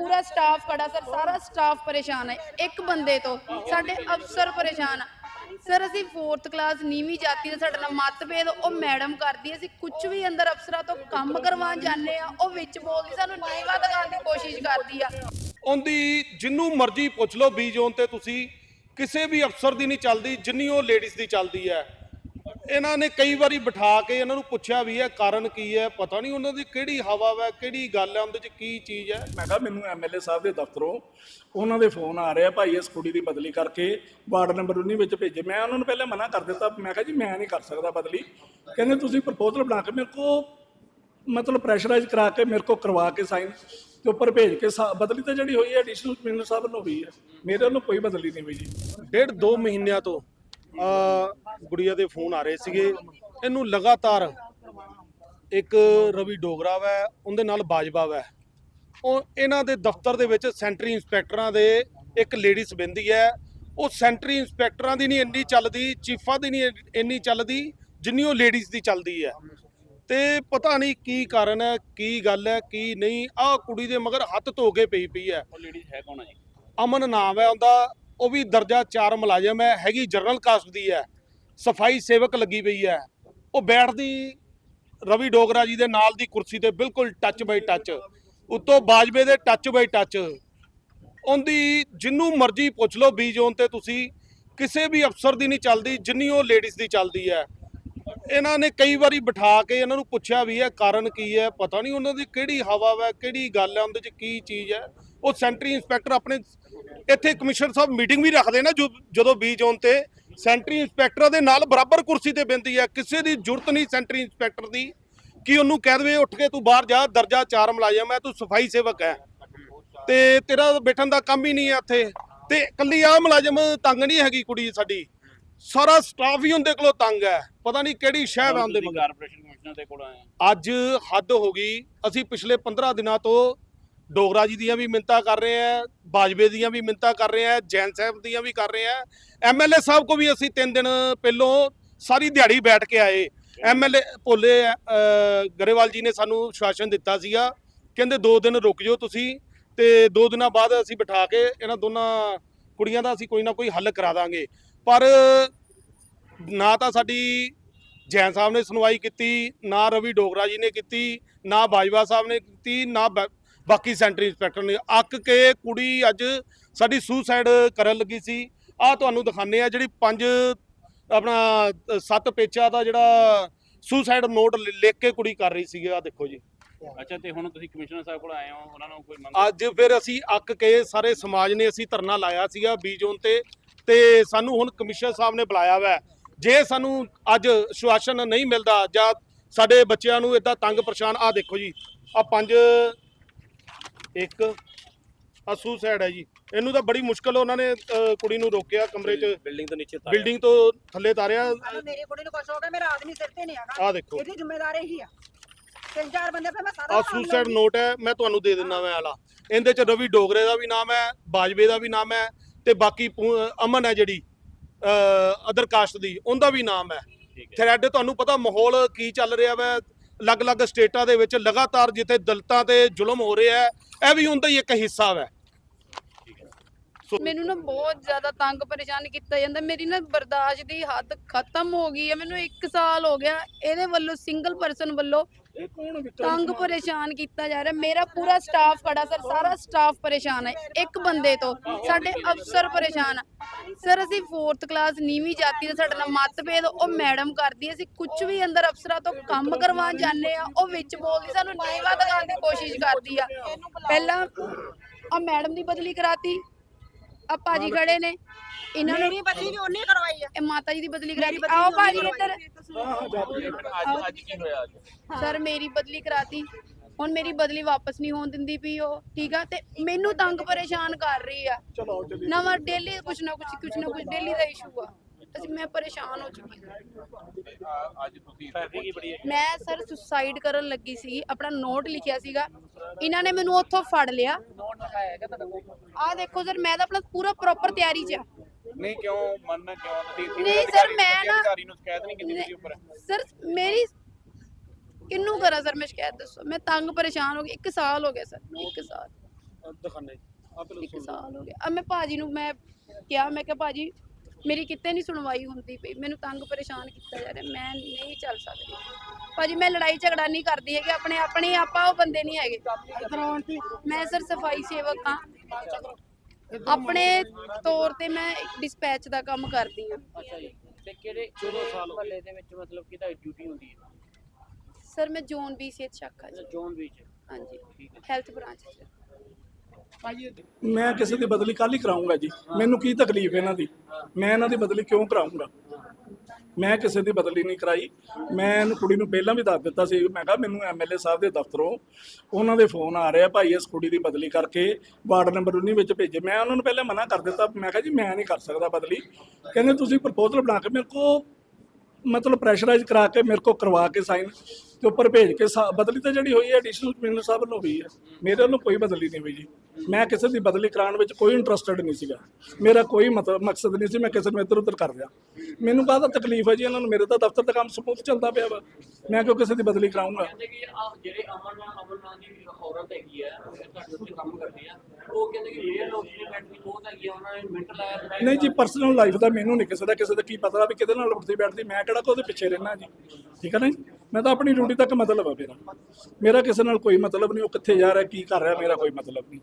ਪੂਰਾ ਸਟਾਫ ਖੜਾ, ਸਰ, ਸਾਰਾ ਸਟਾਫ ਪਰੇਸ਼ਾਨ ਹੈ। ਇੱਕ ਬੰਦੇ ਤੋਂ ਸਾਡੇ ਅਫਸਰ ਪਰੇਸ਼ਾਨ ਆ। ਸਰ, ਅਸੀਂ 4th ਕਲਾਸ ਨੀਵੀਂ ਜਾਤੀ ਦਾ, ਸਾਡਾ ਨਾਲ ਮਤਭੇਦ, ਉਹ ਮੈਡਮ ਕਰਦੀ ਅਸੀਂ ਕੁਝ ਵੀ ਅੰਦਰ ਅਫਸਰਾਂ ਤੋਂ ਕੰਮ ਕਰਵਾਉਣ ਜਾਂਦੇ ਆ ਉਹ ਵਿੱਚ ਬੋਲਦੀ, ਸਾਨੂੰ ਨੀਵਾ ਦਿਖਾਉਣ ਦੀ ਕੋਸ਼ਿਸ਼ ਕਰਦੀ ਆ। ਉਹਦੀ ਜਿੰਨੂੰ ਮਰਜ਼ੀ ਪੁੱਛ ਲਓ ਬੀ ਜ਼ੋਨ ਤੇ ਤੁਸੀਂ, ਕਿਸੇ ਵੀ ਅਫਸਰ ਦੀ ਨਹੀਂ ਚੱਲਦੀ, ਜਿੰਨੀ ਉਹ ਲੇਡੀਜ਼ ਦੀ ਚੱਲਦੀ ਹੈ। ਇਹਨਾਂ ਨੇ ਕਈ ਵਾਰੀ ਬਿਠਾ ਕੇ ਇਹਨਾਂ ਨੂੰ ਪੁੱਛਿਆ ਵੀ ਹੈ ਕਾਰਨ ਕੀ ਹੈ? ਪਤਾ ਨਹੀਂ ਉਹਨਾਂ ਦੀ ਕਿਹੜੀ ਹਵਾ ਵਾ ਕਿਹੜੀ ਗੱਲ ਹੈ ਉਹਦੇ 'ਚ ਕੀ ਚੀਜ਼ ਹੈ ਮੈਂ ਕਿਹਾ ਮੈਨੂੰ ਐਮਐਲਏ ਸਾਹਿਬ ਦੇ ਦਫ਼ਤਰੋਂ ਉਹਨਾਂ ਦੇ ਫੋਨ ਆ ਰਿਹਾ ਭਾਈ ਇਸ ਕੁੜੀ ਦੀ ਬਦਲੀ ਕਰਕੇ ਵਾਰਡ ਨੰਬਰ 19 ਵਿੱਚ ਭੇਜੇ। ਮੈਂ ਉਹਨਾਂ ਨੂੰ ਪਹਿਲਾਂ ਮਨਾ ਕਰ ਦਿੱਤਾ ਮੈਂ ਕਿਹਾ ਜੀ ਮੈਂ ਨਹੀਂ ਕਰ ਸਕਦਾ ਬਦਲੀ। ਕਹਿੰਦੇ ਤੁਸੀਂ ਪ੍ਰਪੋਜ਼ਲ ਬਣਾ ਕੇ ਮੇਰੇ ਕੋ ਮਤਲਬ ਪ੍ਰੈਸ਼ਰਾਈਜ਼ ਕਰਾ ਕੇ ਮੇਰੇ ਕੋ ਕਰਵਾ ਕੇ ਸਾਈਨ ਤੇ ਉੱਪਰ ਭੇਜ ਕੇ ਸਾ- ਬਦਲੀ ਤਾਂ ਜਿਹੜੀ ਹੋਈ ਹੈ ਐਡੀਸ਼ਨਲ ਕਮਿਸ਼ਨਰ ਸਾਹਿਬ ਵੱਲੋਂ ਹੋਈ ਹੈ। ਮੇਰੇ ਵੱਲੋਂ ਕੋਈ ਬਦਲੀ ਨਹੀਂ ਹੋਈ ਜੀ। ਡੇਢ ਦੋ ਮਹੀਨਿਆਂ ਤੋਂ ਗੁੜੀਆ ਦੇ ਫੋਨ ਆ ਰਹੇ ਸੀਗੇ। ਇਹਨੂੰ ਲਗਾਤਾਰ ਇੱਕ ਰਵੀ ਡੋਗਰਾ ਵੈ ਉਹਦੇ ਨਾਲ ਬਾਜਵਾ ਵੈ। ਉਹ ਇਹਨਾਂ ਦੇ ਦਫ਼ਤਰ ਦੇ ਵਿੱਚ ਸੈਂਟਰੀ ਇੰਸਪੈਕਟਰਾਂ ਦੇ ਇੱਕ ਲੇਡੀ ਸਬੰਧੀ ਹੈ। ਉਹ ਸੈਂਟਰੀ ਇੰਸਪੈਕਟਰਾਂ ਦੀ ਨਹੀਂ ਇੰਨੀ ਚੱਲਦੀ ਚੀਫਾਂ ਦੀ ਨਹੀਂ ਇੰਨੀ ਚੱਲਦੀ ਜਿੰਨੀ ਉਹ ਲੇਡੀਜ਼ ਦੀ ਚੱਲਦੀ ਹੈ। ਤੇ ਪਤਾ ਨਹੀਂ ਕੀ ਕਾਰਨ ਹੈ ਕੀ ਗੱਲ ਹੈ ਕੀ ਨਹੀਂ। ਆਹ ਕੁੜੀ ਦੇ ਮਗਰ ਹੱਥ ਧੋ ਕੇ ਪਈ ਪਈ ਹੈ। ਉਹ ਲੇਡੀਜ਼ ਹੈ ਕੌਣ ਹੈ ਜੀ? ਅਮਨ ਨਾਮ ਹੈ ਉਹਦਾ। ਉਹ ਵੀ ਦਰਜਾ 4 ਮੁਲਾਜ਼ਮ ਹੈ, ਹੈਗੀ ਜਨਰਲ ਕਾਸਟ ਦੀ ਹੈ, ਸਫ਼ਾਈ ਸੇਵਕ ਲੱਗੀ ਪਈ ਹੈ। ਉਹ ਬੈਠਦੀ ਰਵੀ ਡੋਗਰਾ ਜੀ ਦੇ ਨਾਲ ਦੀ ਕੁਰਸੀ ਤੇ ਬਿਲਕੁਲ ਟੱਚ ਬਾਈ ਟੱਚ ਉੱਤੋਂ ਬਾਜਵੇ ਦੇ ਟੱਚ ਬਾਈ ਟੱਚ ਉਹਦੀ ਜਿੰਨੂੰ ਮਰਜ਼ੀ ਪੁੱਛ ਲਓ, ਬੀ ਜ਼ੋਨ ਤੇ ਤੁਸੀਂ, ਕਿਸੇ ਵੀ ਅਫਸਰ ਦੀ ਨਹੀਂ ਚੱਲਦੀ, ਜਿੰਨੀ ਉਹ ਲੇਡੀਜ਼ ਦੀ ਚੱਲਦੀ ਹੈ। ਇਹਨਾਂ ਨੇ ਕਈ ਵਾਰੀ ਬਿਠਾ ਕੇ ਇਹਨਾਂ ਨੂੰ ਪੁੱਛਿਆ ਵੀ ਹੈ ਕਾਰਨ ਕੀ ਹੈ, ਪਤਾ ਨਹੀਂ ਉਹਨਾਂ ਦੀ ਕਿਹੜੀ ਹਵਾ ਵਾ, ਕਿਹੜੀ ਗੱਲ ਹੈ, ਉਹਦੇ 'ਚ ਕੀ ਚੀਜ਼ ਹੈ। ਉਹ ਸੈਂਟਰੀ ਇੰਸਪੈਕਟਰ ਆਪਣੇ ਇੱਥੇ ਕਮਿਸ਼ਨਰ ਸਾਹਿਬ ਮੀਟਿੰਗ ਵੀ ਰੱਖਦੇ ਨਾ ਜਦੋਂ ਬੀ ਜ਼ੋਨ ਤੇ ਸੈਂਟਰੀ ਇੰਸਪੈਕਟਰਾਂ ਦੇ ਨਾਲ ਬਰਾਬਰ ਕੁਰਸੀ ਤੇ ਬੈੰਦੀ ਹੈ ਕਿਸੇ ਦੀ ਜ਼ਰੂਰਤ ਨਹੀਂ ਸੈਂਟਰੀ ਇੰਸਪੈਕਟਰ ਦੀ। ਕਿ ਉਹਨੂੰ ਕਹਿ ਦੇਵੇ ਉੱਠ ਕੇ ਤੂੰ ਬਾਹਰ ਜਾ ਦਰਜਾ 4 ਮੁਲਾਜ਼ਮ ਹੈ ਤੂੰ ਸਫ਼ਾਈ ਸੇਵਕ ਹੈ। ਤੇ ਤੇਰਾ ਬੈਠਣ ਦਾ ਕੰਮ ਹੀ ਨਹੀਂ ਹੈ ਇੱਥੇ। ਤੇ ਕੱਲੀ ਆ ਮੁਲਾਜ਼ਮ ਤੰਗ ਨਹੀਂ ਹੈਗੀ ਕੁੜੀ ਸਾਡੀ। ਸਾਰਾ ਸਟਾਫ ਹੀ ਉਹਦੇ ਕੋਲੋਂ ਤੰਗ ਹੈ। ਪਤਾ ਨਹੀਂ ਕਿਹੜੀ ਸ਼ਹਿਰ ਆਉਂਦੇ ਮਗਰ ਕਾਰਪੋਰੇਸ਼ਨ ਕਮਿਸ਼ਨਰ ਦੇ ਕੋਲ ਆਏ ਅੱਜ ਹੱਦ ਹੋ ਗਈ। ਅਸੀਂ ਪਿਛਲੇ 15 ਦਿਨਾਂ ਤੋਂ ਡੋਗਰਾ ਜੀ ਦੀਆਂ ਵੀ ਮਿੰਤਾ ਕਰ ਰਹੇ ਆ, ਬਾਜਵੇ ਦੀਆਂ ਵੀ ਮਿੰਤਾ ਕਰ ਰਹੇ ਆ, ਜੈਨ ਸਾਹਿਬ ਦੀਆਂ ਵੀ ਕਰ ਰਹੇ ਆ। ਐਮਐਲਏ ਸਾਹਿਬ ਕੋ ਵੀ ਅਸੀਂ 3 ਦਿਨ ਪਹਿਲੋਂ ਸਾਰੀ ਦਿਹਾੜੀ ਬੈਠ ਕੇ ਆਏ। ਐਮਐਲਏ ਭੋਲੇ ਗਰੇਵਾਲ ਜੀ ਨੇ ਸਾਨੂੰ ਸ਼ਾਸਨ ਦਿੱਤਾ ਸੀਗਾ। ਕਹਿੰਦੇ 2 ਦਿਨ ਰੁਕ ਜਾਓ ਤੁਸੀਂ ਤੇ 2 ਦਿਨਾਂ ਬਾਅਦ ਅਸੀਂ ਬਿਠਾ ਕੇ ਇਹਨਾਂ ਦੋਨਾਂ ਕੁੜੀਆਂ ਦਾ ਅਸੀਂ ਕੋਈ ਨਾ ਕੋਈ ਹੱਲ ਕਰਾ ਦਾਂਗੇ। ਪਰ ਨਾ ਤਾਂ ਸਾਡੀ ਜੈਨ ਸਾਹਿਬ ਨੇ ਸੁਣਵਾਈ ਕੀਤੀ, ਨਾ ਰਵੀ ਡੋਗਰਾ ਜੀ ਨੇ ਕੀਤੀ, ਨਾ ਬਾਜਵਾ ਸਾਹਿਬ ਨੇ ਕੀਤੀ, ਨਾ ਬਾ- ਬਾਕੀ ਸੈਂਟਰੀ ਇੰਸਪੈਕਟਰ ਨੇ ਅੱਕ ਕੇ ਕੁੜੀ ਅੱਜ ਸਾਡੀ ਸੁਸਾਈਡ ਕਰਨ ਲੱਗੀ ਸੀ। ਆ ਤੁਹਾਨੂੰ ਦਿਖਾਣੇ ਆ ਜਿਹੜੀ ਪੰਜ ਆਪਣਾ ਸੱਤ ਪੇਚਾ ਦਾ ਜਿਹੜਾ ਸੁਸਾਈਡ ਨੋਟ ਲਿਖ ਕੇ ਕੁੜੀ ਕਰ ਰਹੀ ਸੀ ਆ ਦੇਖੋ ਜੀ। ਅੱਛਾ ਤੇ ਹੁਣ ਤੁਸੀਂ ਕਮਿਸ਼ਨਰ ਸਾਹਿਬ ਕੋਲ ਆਏ ਹੋ ਉਹਨਾਂ ਨੂੰ ਕੋਈ ਮੰਗ ਅੱਜ ਫਿਰ ਅਸੀਂ ਅੱਕ ਕੇ ਸਾਰੇ ਸਮਾਜ ਨੇ ਅਸੀਂ ਧਰਨਾ ਲਾਇਆ ਸੀਗਾ ਬੀ ਜ਼ੋਨ ਤੇ ਤੇ ਸਾਨੂੰ ਹੁਣ ਕਮਿਸ਼ਨਰ ਸਾਹਿਬ ਨੇ ਬੁਲਾਇਆ ਵਾ। ਜੇ ਸਾਨੂੰ ਅੱਜ ਸ਼ਵਾਸਨ ਨਹੀਂ ਮਿਲਦਾ ਜਾਂ ਸਾਡੇ ਬੱਚਿਆਂ ਨੂੰ ਇਦਾਂ ਤੰਗ ਪਰੇਸ਼ਾਨ ਆ ਦੇਖੋ ਜੀ। ਆ ਪੰਜ ਇੱਕ ਆ ਸੁਸਾਈਡ ਹੈ ਜੀ। ਇਹਨੂੰ ਤਾਂ ਬੜੀ ਮੁਸ਼ਕਲ ਉਹਨਾਂ ਨੇ ਅ, ਕੁੜੀ ਨੂੰ ਰੋਕਿਆ ਕਮਰੇ 'ਚ। ਬਿਲਡਿੰਗ ਤੋਂ ਨੀਚੇ ਤਾਰਿਆ। ਬਿਲਡਿੰਗ ਤੋਂ ਥੱਲੇ ਤਾਰਿਆ। ਮੇਰੇ ਕੁੜੀ ਨੂੰ ਕੁਛ ਹੋ ਗਿਆ ਮੇਰਾ ਆਦਮੀ ਸਿਰ ਤੇ ਨਹੀਂ ਹੈਗਾ। ਆ ਦੇਖੋ। ਇਹਦੀ ਜ਼ਿੰਮੇਵਾਰੀ ਇਹੀ ਆ। ਤਿੰਨ ਚਾਰ ਬੰਦੇ ਪੇ ਮੈਂ ਸਾਰਾ ਆ ਕੰਮ ਸੁਸਾਈਡ। ਨੋਟ ਹੈ ਮੈਂ ਤੁਹਾਨੂੰ ਦੇ ਦਿੰਦਾ ਮੈਂ ਆਲਾ। ਇਹਦੇ ਚ ਰਵੀ ਡੋਗਰੇ ਦਾ ਵੀ ਨਾਮ ਹੈ ਬਾਜਵੇ ਦਾ ਵੀ ਨਾਮ ਹੈ ਤੇ ਬਾਕੀ ਪੂ- ਅਮਨ ਹੈ ਜਿਹੜੀ ਅਦਰ ਕਾਸਟ ਦੀ ਉਹਦਾ ਵੀ ਨਾਮ ਹੈ। ਠੀਕ ਹੈ। ਥ੍ਰੈਡ ਤੁਹਾਨੂੰ ਪਤਾ ਮਾਹੌਲ ਕੀ ਚੱਲ ਰਿਹਾ ਵੈ? ਅਲੱਗ-ਅਲੱਗ ਸਟੇਟਾਂ ਦੇ ਵਿੱਚ ਲਗਾਤਾਰ ਜਿੱਥੇ ਦਲਿਤਾਂ ਤੇ ਜ਼ੁਲਮ ਹੋ ਰਿਹਾ ਹੈ ਇਹ ਵੀ ਉਹਦਾ ਹੀ ਇੱਕ ਹਿੱਸਾ ਵੈ। ਮੈਨੂੰ ਨਾ ਬਹੁਤ ਜ਼ਿਆਦਾ ਤੰਗ ਪਰੇਸ਼ਾਨ ਕੀਤਾ ਜਾਂਦਾ। ਮੇਰੀ ਨਾ ਬਰਦਾਸ਼ਤ ਦੀ ਹੱਦ ਖਤਮ ਹੋ ਗਈ ਹੈ। ਮੈਨੂੰ 1 ਸਾਲ ਹੋ ਗਿਆ ਇਹਦੇ ਵੱਲੋਂ ਸਿੰਗਲ ਪਰਸਨ ਵੱਲੋਂ ਇਹ ਕੌਣ ਵਿੱਚੋਂ ਤੰਗ ਪਰੇਸ਼ਾਨ ਕੀਤਾ ਜਾ ਰਿਹਾ। ਮੇਰਾ ਪੂਰਾ ਸਟਾਫ ਖੜਾ ਸਰ ਸਾਰਾ ਸਟਾਫ ਪਰੇਸ਼ਾਨ ਹੈ ਇੱਕ ਬੰਦੇ ਤੋਂ। ਸਾਡੇ ਅਫਸਰ ਪਰੇਸ਼ਾਨ ਆ। ਸਰ ਅਸੀਂ 4th ਕਲਾਸ ਨੀਵੀਂ ਜਾਤੀ ਦਾ ਸਾਡਾ ਨਾਲ ਮਤਭੇਦ ਉਹ ਮੈਡਮ ਕਰਦੀ ਹੈ। ਅਸੀਂ ਕੁਝ ਵੀ ਅੰਦਰ ਅਫਸਰਾਂ ਤੋਂ ਕੰਮ ਕਰਵਾਉਣ ਜਾਂਦੇ ਆ ਉਹ ਵਿੱਚ ਬੋਲਦੀ ਸਾਨੂੰ ਨੀਵਾ ਦਿਖਾਉਣ ਦੀ ਕੋਸ਼ਿਸ਼ ਕਰਦੀ ਆ। ਪਹਿਲਾਂ ਆ ਮੈਡਮ ਦੀ ਬਦਲੀ ਕਰਾਤੀ। ਆ ਭਾਜੀ ਖੜੇ ਨੇ। ਇਹਨਾਂ ਨੂੰ ਮੇਰੀ ਬਦਲੀ ਵੀ ਉਹਨੇ ਕਰਵਾਈ ਆ। ਇਹ ਮਾਤਾ ਜੀ ਦੀ ਬਦਲੀ ਕਰਾਤੀ। ਆਓ ਭਾਜੀ ਇੱਧਰ। ਅੱਜ ਅੱਜ ਕੀ ਹੋਇਆ ਅੱਜ? ਸਰ ਮੇਰੀ ਬਦਲੀ ਕਰਾਤੀ। ਹੁਣ ਮੇਰੀ ਬਦਲੀ ਵਾਪਸ ਨਹੀਂ ਹੋਣ ਦਿੰਦੀ ਪਈ ਉਹ ਠੀਕ ਆ? ਤੇ ਮੈਨੂੰ ਤੰਗ ਪਰੇਸ਼ਾਨ ਕਰ ਰਹੀ ਆ। ਚਲੋ ਚਲੀ। ਨਵਾਂ ਡੇਲੀ ਕੁਛ ਨਾ ਕੁਛ ਕੁਛ ਨਾ ਕੁਛ ਡੇਲੀ ਦਾ ਇਸ਼ੂ ਆ। ਅਸੀਂ ਮੈਂ ਪਰੇਸ਼ਾਨ ਹੋ ਚੁੱਕੀ ਹਾਂ। ਅੱਜ ਤੁਸੀਂ ਫੈਸਲੇ ਕੀ ਬੜੀ ਹੈ ਮੈਂ ਸਰ ਸੁਸਾਈਡ ਕਰਨ ਲੱਗੀ ਸੀ ਆਪਣਾ ਨੋਟ ਲਿਖਿਆ ਸੀਗਾ। ਇਹਨਾਂ ਨੇ ਮੈਨੂੰ ਉੱਥੋਂ ਫੜ ਲਿਆ। ਨੋਟ ਲਿਖਾਇਆ ਹੈਗਾ ਤੁਹਾਡਾ ਕੋਈ ਆਹ ਦੇਖੋ ਸਰ ਮੈਂ ਤਾਂ ਆਪਣਾ ਪੂਰਾ ਪ੍ਰੋਪਰ ਤਿਆਰੀ 'ਚ ਆ ਨਹੀਂ ਕਿਉਂ? ਮੰਨਣਾ ਕਿਉਂ? ਤੁਸੀਂ ਨਹੀਂ ਅਧਿਕਾਰੀ- ਮੈਂ ਨਾ- ਅਧਿਕਾਰੀ ਨੂੰ ਸ਼ਿਕਾਇਤ ਨਹੀਂ ਕੀਤੀ ਤੁਸੀਂ ਉੱਪਰ? ਸਰ ਮੇਰੀ ਕਿੰਨੂੰ ਕਰਾਂ ਸਰ ਮੈਂ ਸ਼ਿਕਾਇਤ ਦੱਸੋ? ਮੈਂ ਤੰਗ ਪਰੇਸ਼ਾਨ ਹੋ ਗਈ। 1 ਸਾਲ ਹੋ ਗਿਆ ਸਰ 1 ਸਾਲ। ਦਿਖਾਣੇ ਆ ਇੱਕ ਸਾਲ ਹੋ ਗਿਆ। ਆ ਮੈਂ ਭਾਜੀ ਨੂੰ ਮੈਂ ਕਿਹਾ ਮੈਂ ਕਿਹਾ ਭਾਜੀ ਮੇਰੀ ਕਿਤੇ ਨਹੀਂ ਸੁਣਵਾਈ ਹੁੰਦੀ ਪਈ ਮੈਨੂੰ ਤੰਗ ਪਰੇਸ਼ਾਨ ਕੀਤਾ ਜਾ ਰਿਹਾ ਮੈਂ ਨਹੀਂ ਚੱਲ ਸਕਦੀ। ਭਾਜੀ ਮੈਂ ਲੜਾਈ ਝਗੜਾ ਨਹੀਂ ਕਰਦੀ ਹੈਗੀ ਆਪਣੇ ਆਪਣੇ ਆਪਾਂ ਉਹ ਬੰਦੇ ਨਹੀਂ ਹੈਗੇ। ਮੈਂ ਸਰ ਸਫ਼ਾਈ ਸੇਵਕ ਹਾਂ। ਆਪਣੇ ਤੌਰ ਤੇ ਮੈਂ ਡਿਸਪੈਚ ਦਾ ਕੰਮ ਕਰਦੀ ਹਾਂ। ਅੱਛਾ ਜੀ ਤੇ ਕਿਹੜੇ 14 ਸਾਲ ਮਹੱਲੇ ਦੇ ਵਿੱਚ ਮਤਲਬ ਕਿਹਦਾ ਡਿਊਟੀ ਹੁੰਦੀ ਹੈ? ਸਰ ਮੈਂ ਜ਼ੋਨ ਬੀ ਸਿਹਤ ਸ਼ਾਖਾ ਜ਼ੋਨ ਵਿੱਚ ਹਾਂਜੀ ਹੈਲਥ ਬ੍ਰਾਂਚ ਚ। ਮੈਂ ਕਿਸੇ ਦੀ ਬਦਲੀ ਕੱਲ ਹੀ ਕਰਾਉਂਗਾ ਜੀ। ਮੈਨੂੰ ਕੀ ਤਕਲੀਫ ਇਹਨਾਂ ਦੀ? ਮੈਂ ਇਹਨਾਂ ਦੀ ਬਦਲੀ ਕਿਉਂ ਕਰਾਉਂਗਾ ਮੈਂ ਕਿਸੇ ਦੀ ਬਦਲੀ ਨਹੀਂ ਕਰਾਈ। ਮੈਂ ਇਹਨੂੰ ਕੁੜੀ ਨੂੰ ਪਹਿਲਾਂ ਵੀ ਦੱਸ ਦਿੱਤਾ ਸੀ। ਮੈਂ ਕਿਹਾ ਮੈਨੂੰ ਐਮਐਲਏ ਸਾਹਿਬ ਦੇ ਦਫ਼ਤਰੋਂ ਉਹਨਾਂ ਦੇ ਫੋਨ ਆ ਰਿਹਾ ਭਾਈ ਇਸ ਕੁੜੀ ਦੀ ਬਦਲੀ ਕਰਕੇ ਵਾਰਡ ਨੰਬਰ 19 ਵਿੱਚ ਭੇਜੇ। ਮੈਂ ਉਹਨਾਂ ਨੂੰ ਪਹਿਲਾਂ ਮਨਾ ਕਰ ਦਿੱਤਾ। ਮੈਂ ਕਿਹਾ ਜੀ ਮੈਂ ਨਹੀਂ ਕਰ ਸਕਦਾ ਬਦਲੀ। ਕਹਿੰਦੇ ਤੁਸੀਂ ਪ੍ਰਪੋਜ਼ਲ ਬਣਾ ਕੇ ਮੇਰੇ ਕੋ ਮਤਲਬ ਪ੍ਰੈਸ਼ਰਾਈਜ਼ ਕਰਾ ਕੇ ਮੇਰੇ ਕੋ ਕਰਵਾ ਕੇ ਸਾਈਨ ਤੇ ਉੱਪਰ ਭੇਜ ਕੇ ਸਾ- ਬਦਲੀ ਤਾਂ ਜਿਹੜੀ ਹੋਈ ਹੈ ਐਡੀਸ਼ਨਲ ਕਮਿਸ਼ਨਰ ਸਾਹਿਬ ਵੱਲੋਂ ਹੋਈ ਹੈ। ਮੇਰੇ ਵੱਲੋਂ ਕੋਈ ਬਦਲੀ ਨਹੀਂ ਹੋਈ ਜੀ। ਮੈਂ ਕਿਸੇ ਦੀ ਬਦਲੀ ਕਰਾਉਣ ਵਿੱਚ ਕੋਈ ਇੰਟਰਸਟਡ ਨਹੀਂ ਸੀਗਾ। ਮੇਰਾ ਕੋਈ ਮਤਲਬ ਮਕਸਦ ਨਹੀਂ ਸੀ ਮੈਂ ਕਿਸੇ ਨੂੰ ਇੱਧਰ ਉੱਧਰ ਕਰ ਦਿਆਂ ਮੈਨੂੰ ਕਾਹਦਾ ਤਕਲੀਫ ਹੈ ਜੀ ਇਹਨਾਂ ਨੂੰ? ਮੇਰੇ ਤਾਂ ਦਫ਼ਤਰ ਦਾ ਕੰਮ ਸਮੂਥ ਚੱਲਦਾ ਪਿਆ ਵਾ। ਮੈਂ ਕਿਉਂ ਕਿਸੇ ਦੀ ਬਦਲੀ ਕਰਾਉਂਗਾ ਕਹਿੰਦੇ ਕਿ ਆ ਜਿਹੜੇ ਅਮਨ ਅਮਨ ਨਾਂ ਦੀ ਔਰਤ ਹੈਗੀ ਆ ਉਹ ਤੁਹਾਡੇ ਉੱਤੇ ਕੰਮ ਕਰਦੀ ਆ। ਉਹ ਕਹਿੰਦੇ ਕਿ ਇਹ ਲੋਕ ਦੀ ਮੈਂਟਲੀ ਬਹੁਤ ਹੈਗੀ ਆ ਉਹਨਾਂ ਨੇ ਮੈਂਟਲ ਆਇਆ ਨਹੀਂ ਜੀ ਪਰਸਨਲ ਲਾਈਫ ਦਾ ਮੈਨੂੰ ਨਹੀਂ ਕਿਸੇ ਦਾ ਕਿਸੇ ਦਾ ਕੀ ਪਤਾ ਵੀ ਕਿਹਦੇ ਨਾਲ ਉੱਠਦੀ ਬੈਠਦੀ ਮੈਂ ਕਿਹੜਾ ਕੋ ਉਹਦੇ ਪਿੱਛੇ ਰਹਿਣਾ ਜੀ। ਠੀਕ ਹੈ ਨਾ ਜੀ? ਮੈਂ ਤਾਂ ਆਪਣੀ ਡਿਊਟੀ ਤੱਕ ਮਤਲਬ ਆ ਮੇਰਾ। ਮੇਰਾ ਕਿਸੇ ਨਾਲ ਕੋਈ ਮਤਲਬ ਨਹੀਂ ਉਹ ਕਿੱਥੇ ਜਾ ਰਿਹਾ ਕੀ ਕਰ ਰਿਹਾ ਮੇਰਾ ਕੋਈ ਮਤਲਬ ਨਹੀਂ।